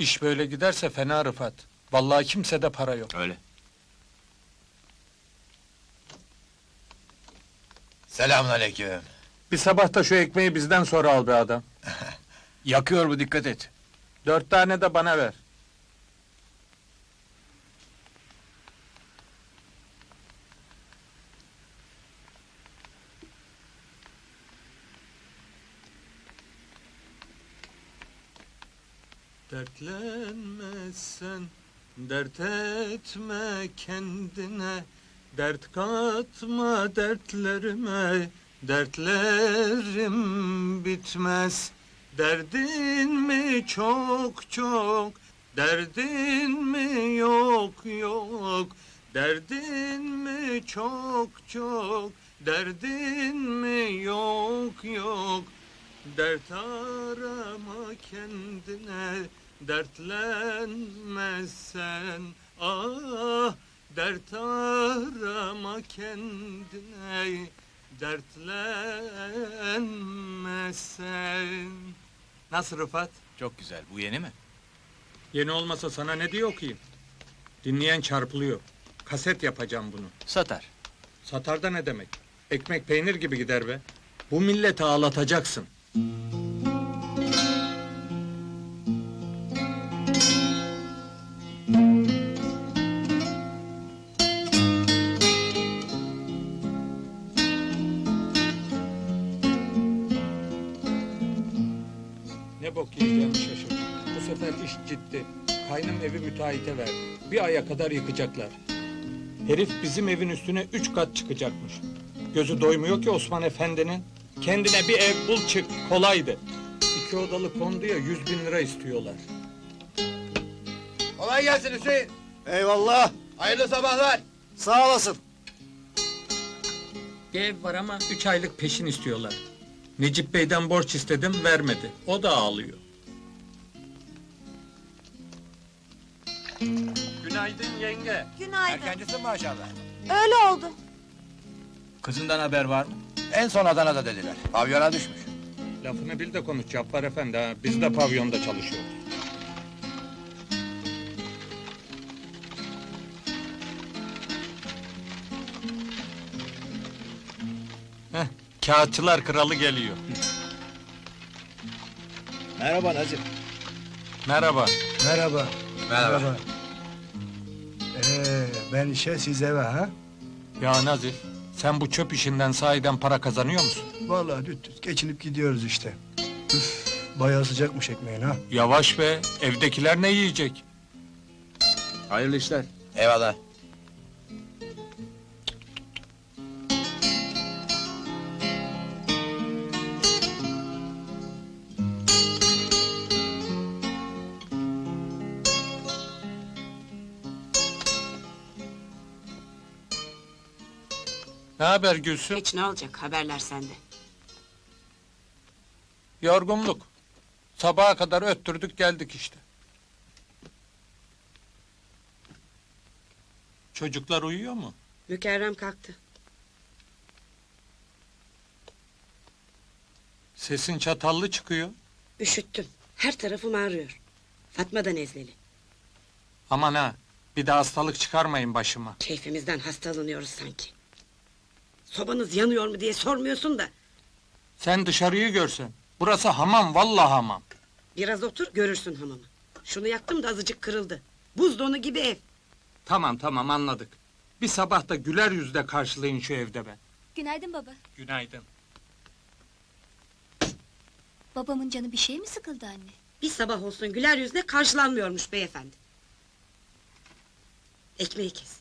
İş böyle giderse fena Rıfat. Vallahi kimsede para yok. Öyle. Selamünaleyküm. Bir sabah da şu ekmeği bizden sonra al be adam. Yakıyor bu dikkat et. Dört tane de bana ver. Dertlenmezsen dert etme kendine. Dert katma dertlerime Dertlerim bitmez. Derdin mi çok çok Derdin mi yok yok? Derdin mi çok çok Derdin mi yok yok Dert arama kendine Dertlenmezsen ah Dert arama kendine Dertlenmezsen Nasıl Rıfat? Çok güzel. Bu yeni mi? Yeni olmasa sana ne diye okuyayım? Dinleyen çarpılıyor. Kaset yapacağım bunu. Satar. Satarda ne demek? Ekmek peynir gibi gider be. Bu milleti ağlatacaksın. Ne bok yiyeceğimi şaşırdım. Bu sefer iş ciddi. Kaynım evi müteahhite verdi. Bir aya kadar yıkacaklar. Herif bizim evin üstüne üç kat çıkacakmış. Gözü doymuyor ki Osman Efendi'nin. Kendine bir ev bul çık, kolaydı. İki odalı konduya yüz bin lira istiyorlar. Kolay gelsin Hüseyin. Eyvallah. Hayırlı sabahlar. Sağ olasın. Bir ev var ama üç aylık peşin istiyorlar. Necip Bey'den borç istedim, vermedi. O da ağlıyor. Günaydın yenge. Günaydın. Erkencisin maşallah. Öyle oldu. Kızından haber var mı? En son Adana'da dediler. Pavyona düşmüş. Lafını bil de konuş Cabbar Efendi ha. Biz de pavyonda çalışıyoruz. Heh, kağıtçılar kralı geliyor. Merhaba Nazif. Merhaba. Merhaba. Merhaba. Ee, ben işe siz eve ha? Ya Nazif, sen bu çöp işinden sahiden para kazanıyor musun? Vallahi düt düt geçinip gidiyoruz işte. Üf, bayağı sıcakmış ekmeğin ha. Yavaş be, evdekiler ne yiyecek? Hayırlı işler. Eyvallah. Ne haber Gülsüm? Hiç ne olacak haberler sende. Yorgunluk. Sabaha kadar öttürdük geldik işte. Çocuklar uyuyor mu? Mükerrem kalktı. Sesin çatallı çıkıyor. Üşüttüm. Her tarafım ağrıyor. Fatma da nezleli. Aman ha, bir de hastalık çıkarmayın başıma. Keyfimizden hastalanıyoruz sanki. Sobanız yanıyor mu diye sormuyorsun da. Sen dışarıyı görsen. Burası hamam, vallahi hamam. Biraz otur görürsün hamamı. Şunu yaktım da azıcık kırıldı. Buzdonu gibi ev. Tamam tamam anladık. Bir sabah da güler yüzle karşılayın şu evde be. Günaydın baba. Günaydın. Babamın canı bir şey mi sıkıldı anne? Bir sabah olsun güler yüzle karşılanmıyormuş beyefendi. Ekmeği kes.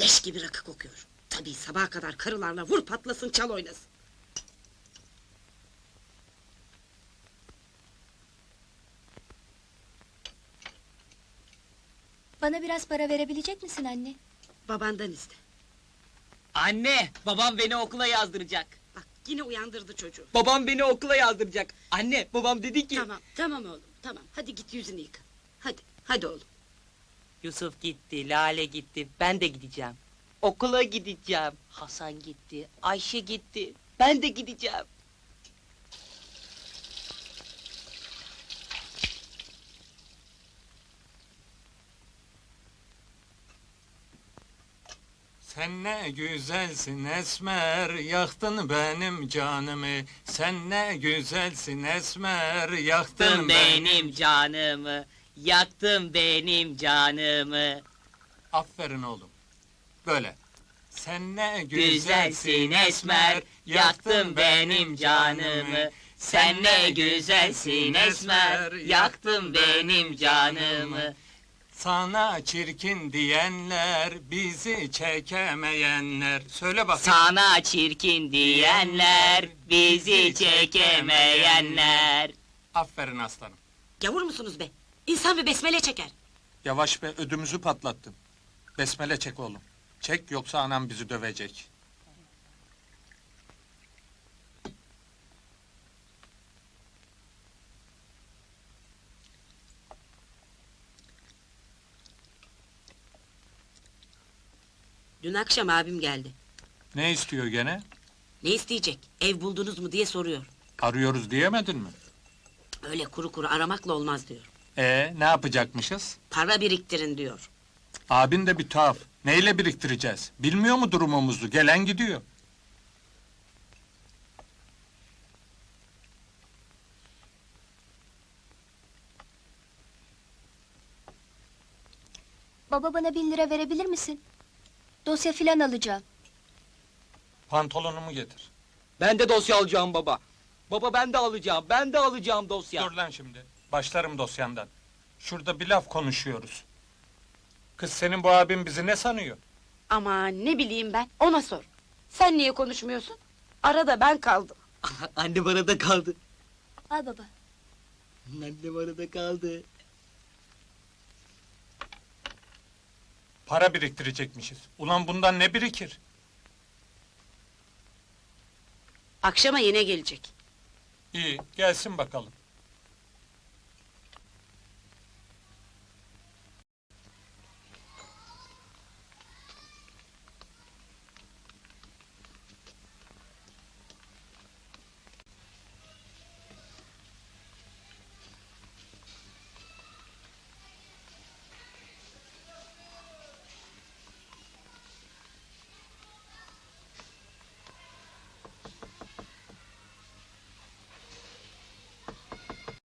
Leş gibi rakı kokuyor. Tabii sabaha kadar karılarla vur patlasın çal oynasın. Bana biraz para verebilecek misin anne? Babandan iste. Anne, babam beni okula yazdıracak. Bak yine uyandırdı çocuğu. Babam beni okula yazdıracak. Anne, babam dedi ki... Tamam, tamam oğlum, tamam. Hadi git yüzünü yıka. Hadi, hadi oğlum. Yusuf gitti, Lale gitti, ben de gideceğim. Okula gideceğim. Hasan gitti, Ayşe gitti, ben de gideceğim. Sen ne güzelsin esmer, yaktın benim canımı. Sen ne güzelsin esmer, yaktın Tın benim canımı. Yaktın benim canımı. Aferin oğlum. Böyle. Sen ne Güzelsin esmer, yaktın benim canımı. Sen ne güzelsin esmer, yaktın benim canımı. Sana çirkin diyenler, bizi çekemeyenler. Söyle bakayım. Sana çirkin diyenler, bizi çekemeyenler. Aferin aslanım. Gavur musunuz be? İnsan bir besmele çeker. Yavaş be, ödümüzü patlattın. Besmele çek oğlum. Çek yoksa anam bizi dövecek. Dün akşam abim geldi. Ne istiyor gene? Ne isteyecek? Ev buldunuz mu diye soruyor. Arıyoruz diyemedin mi? Öyle kuru kuru aramakla olmaz diyor. Ee, ne yapacakmışız? Para biriktirin diyor. Abin de bir tuhaf. Neyle biriktireceğiz? Bilmiyor mu durumumuzu? Gelen gidiyor. Baba bana bin lira verebilir misin? Dosya filan alacağım. Pantolonumu getir. Ben de dosya alacağım baba. Baba ben de alacağım, ben de alacağım dosya. Dur lan şimdi. Başlarım dosyandan. Şurada bir laf konuşuyoruz. Kız senin bu abin bizi ne sanıyor? Ama ne bileyim ben, ona sor. Sen niye konuşmuyorsun? Arada ben kaldım. Anne bana da kaldı. Al baba. Anne bana da kaldı. Para biriktirecekmişiz. Ulan bundan ne birikir? Akşama yine gelecek. İyi, gelsin bakalım.